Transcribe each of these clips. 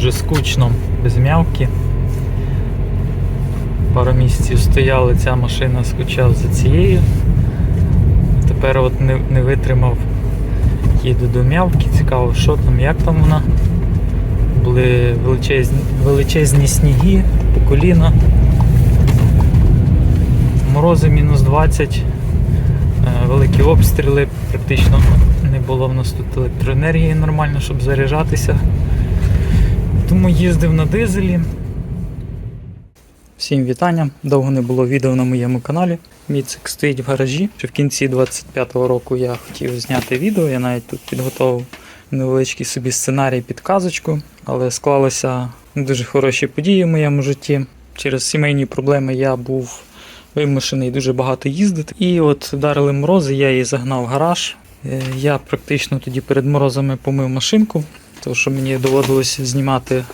дуже скучно, без м'явки. Пару місяців стояли, ця машина скучав за цією. Тепер от не, не витримав, їду до м'явки, цікаво, що там, як там вона. Були величезні, величезні сніги по коліна. Морози мінус 20, е, великі обстріли, практично не було в нас тут електроенергії нормально, щоб заряджатися. Тому їздив на дизелі. Всім вітання. Довго не було відео на моєму каналі. Мій цик стоїть в гаражі. Ще в кінці 25-го року я хотів зняти відео. Я навіть тут підготував невеличкий собі сценарій підказочку, але склалися дуже хороші події в моєму житті. Через сімейні проблеми я був вимушений дуже багато їздити. І от вдарили морози, я її загнав в гараж. Е, Я практично тоді перед морозами помив машинку, тому що мені доводилось знімати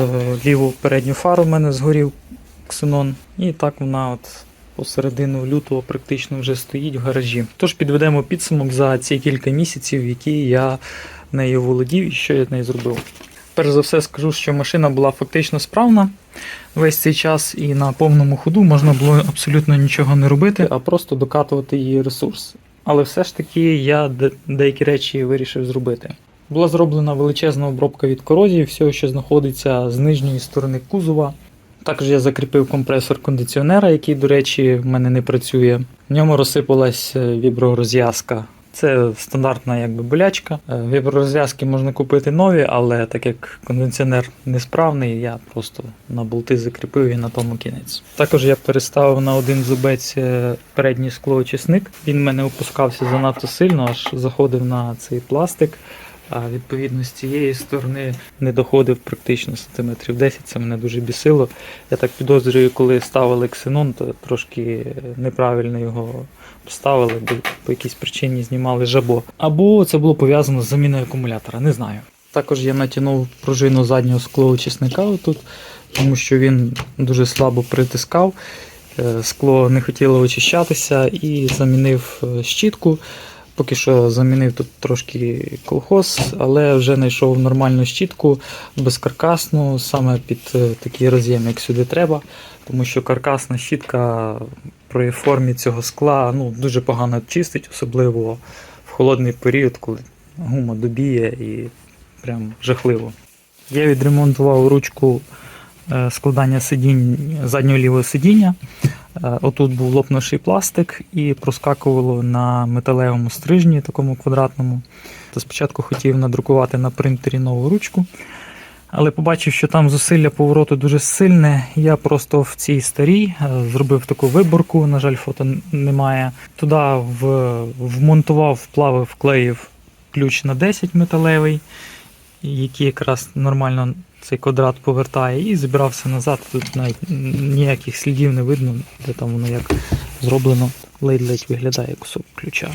е, ліву передню фару, в мене згорів ксенон. І так вона от посередину лютого практично вже стоїть в гаражі. Тож підведемо підсумок за ці кілька місяців, які я нею володів і що я з нею зробив. Перш за все скажу, що машина була фактично справна весь цей час, і на повному ходу можна було абсолютно нічого не робити, а просто докатувати її ресурс. Але все ж таки я деякі речі вирішив зробити. Була зроблена величезна обробка від корозії, всього, що знаходиться з нижньої сторони кузова. Також я закріпив компресор кондиціонера, який, до речі, в мене не працює. В ньому розсипалась е, вібророзв'язка. Це стандартна якби болячка. Е, Вібророзв'язки можна купити нові, але так як кондиціонер несправний, я просто на болти закріпив і на тому кінець. Також я переставив на один зубець е, передній склоочисник. Він в мене опускався занадто сильно, аж заходив на цей пластик. А відповідно з цієї сторони не доходив практично сантиметрів 10, це мене дуже бісило. Я так підозрюю, коли ставили ксенон, то трошки неправильно його поставили, бо по якійсь причині знімали жабо. Або це було пов'язано з заміною акумулятора, не знаю. Також я натягнув пружину заднього склоочисника отут, тому що він дуже слабо притискав. Е, Скло не хотіло очищатися і замінив е, щітку. Поки що замінив тут трошки колхоз, але вже знайшов нормальну щітку безкаркасну, саме під е, такий роз'єм, як сюди треба. Тому що каркасна щітка при формі цього скла ну, дуже погано чистить, особливо в холодний період, коли гума добіє і прям жахливо. Я відремонтував ручку е, складання сидінь заднього лівого сидіння. Е, Отут був лопнувший пластик і проскакувало на металевому стрижні, такому квадратному. То спочатку хотів надрукувати на принтері нову ручку, але побачив, що там зусилля повороту дуже сильне. Я просто в цій старій е, зробив таку виборку, на жаль, фото немає. Туди вмонтував, вплавив, вклеїв ключ на 10 металевий, який якраз нормально цей квадрат повертає, і зібрався назад. Тут навіть ніяких слідів не видно, де там воно як зроблено. Ледь-ледь виглядає кусок ключа.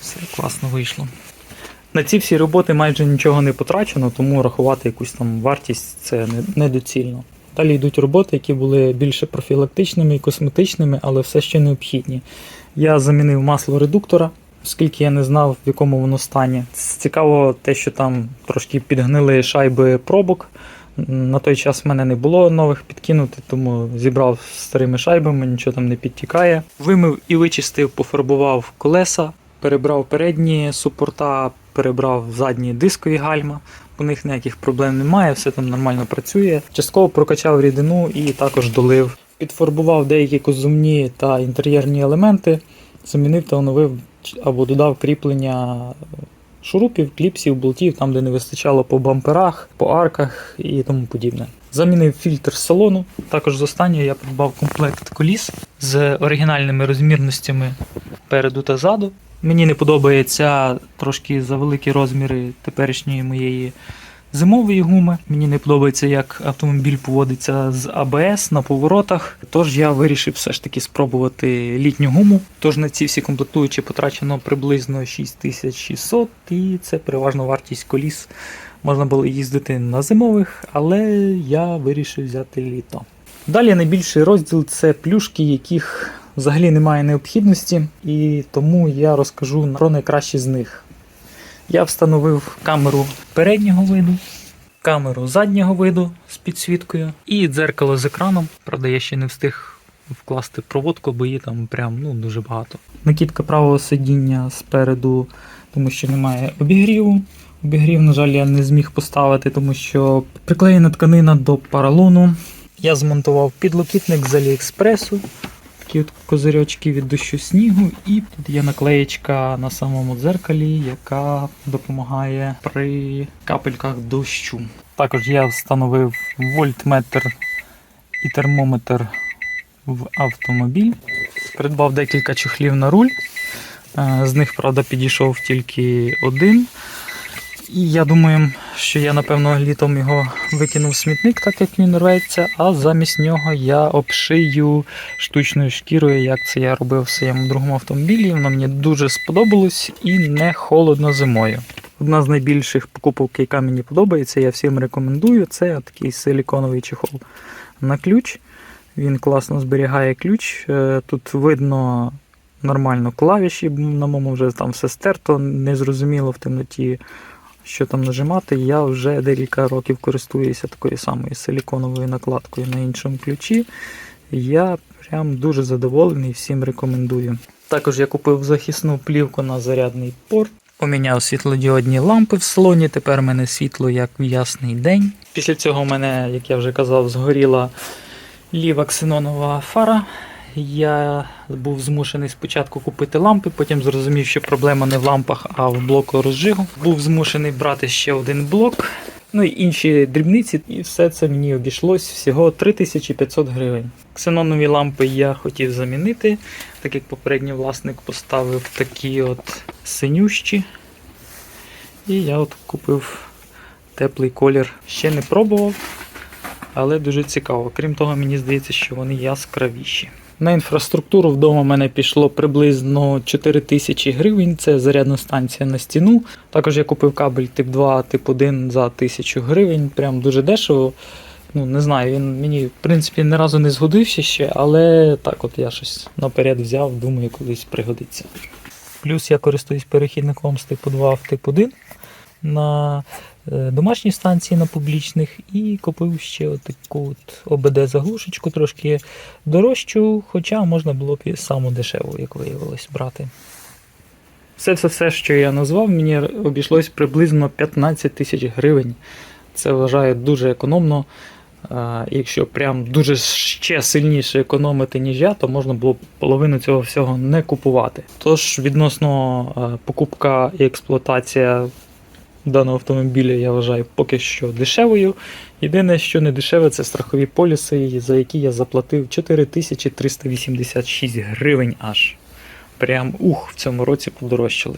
Все класно вийшло. На ці всі роботи майже нічого не потрачено, тому рахувати якусь там вартість це недоцільно. Далі йдуть роботи, які були більше профілактичними і косметичними, але все ще необхідні. Я замінив масло редуктора, оскільки я не знав, в якому воно стані. Цікаво те, що там трошки підгнили шайби пробок. На той час в мене не було нових підкинути, тому зібрав старими шайбами, нічого там не підтікає. Вимив і вичистив, пофарбував колеса, перебрав передні супорта, перебрав задні дискові гальма. У них ніяких проблем немає, все там нормально працює. Частково прокачав рідину і також долив. Підфарбував деякі козумні та інтер'єрні елементи, замінив та оновив або додав кріплення шурупів, кліпсів, болтів, там, де не вистачало по бамперах, по арках і тому подібне. Замінив фільтр салону. Також з останнього я придбав комплект коліс з оригінальними розмірностями переду та ззаду. Мені не подобається трошки за великі розміри теперішньої моєї зимової гуми. Мені не подобається, як автомобіль поводиться з АБС на поворотах. Тож я вирішив все ж таки спробувати літню гуму. Тож на ці всі комплектуючі потрачено приблизно 6600, і це переважно вартість коліс. Можна було їздити на зимових, але я вирішив взяти літо. Далі найбільший розділ це плюшки, яких взагалі немає необхідності, і тому я розкажу про найкращі з них. Я встановив камеру переднього виду. камеру заднього виду з підсвіткою і дзеркало з екраном. Правда, я ще не встиг вкласти проводку, бо її там прям ну, дуже багато. Накидка правого сидіння спереду, тому що немає обігріву. Обігрів, на жаль, я не зміг поставити, тому що приклеєна тканина до паралону. Я змонтував підлокітник з Аліекспресу. Такі от козирьочки від дощу снігу, і тут є наклеєчка на самому дзеркалі, яка допомагає при капельках дощу. Також я встановив вольтметр і термометр в автомобіль. Придбав декілька чохлів на руль. Е, З них, правда, підійшов тільки один. І я думаю, що я, напевно, літом його викинув в смітник, так як він рветься, а замість нього я обшию штучною шкірою, як це я робив в своєму другому автомобілі. Воно мені дуже сподобалось і не холодно зимою. Одна з найбільших покупок, яка мені подобається, я всім рекомендую, це такий силіконовий чехол на ключ. Він класно зберігає ключ. Е, Тут видно нормально клавіші, на моєму вже там все стерто, незрозуміло в темноті, що там нажимати. Я вже декілька років користуюся такою самою силіконовою накладкою на іншому ключі. Я прям дуже задоволений, всім рекомендую. Також я купив захисну плівку на зарядний порт. Поміняв світлодіодні лампи в салоні. Тепер в мене світло як в ясний день. Після цього в мене, як я вже казав, згоріла ліва ксенонова фара. Я був змушений спочатку купити лампи, потім зрозумів, що проблема не в лампах, а в блоку розжигу. Був змушений брати ще один блок. Ну і інші дрібниці, і все це мені обійшлось всього 3500 гривень. Ксенонові лампи я хотів замінити, так як попередній власник поставив такі от синющі. І я от купив теплий колір. Ще не пробував, але дуже цікаво. Крім того, мені здається, що вони яскравіші. На інфраструктуру вдома в мене пішло приблизно 4 тисячі гривень. Це зарядна станція на стіну. Також я купив кабель тип 2, тип 1 за 1000 гривень. Прям дуже дешево. Ну, не знаю, він мені, в принципі, ні разу не згодився ще, але так от я щось наперед взяв, думаю, колись пригодиться. Плюс я користуюсь перехідником з типу 2 в тип 1 на е, домашній станції на публічних і купив ще таку ОБД-заглушечку, трошки дорожчу, хоча можна було б і саму дешеву, як виявилось, брати. Все, все, все, що я назвав, мені обійшлось приблизно 15 тисяч гривень. Це вважаю дуже економно. Якщо прям дуже ще сильніше економити, ніж я, то можна було б половину цього всього не купувати. Тож, відносно е, покупка і експлуатація даного автомобіля, я вважаю поки що дешевою. Єдине, що не дешеве, це страхові поліси, за які я заплатив 4386 гривень аж. Прям ух, в цьому році подорожчали.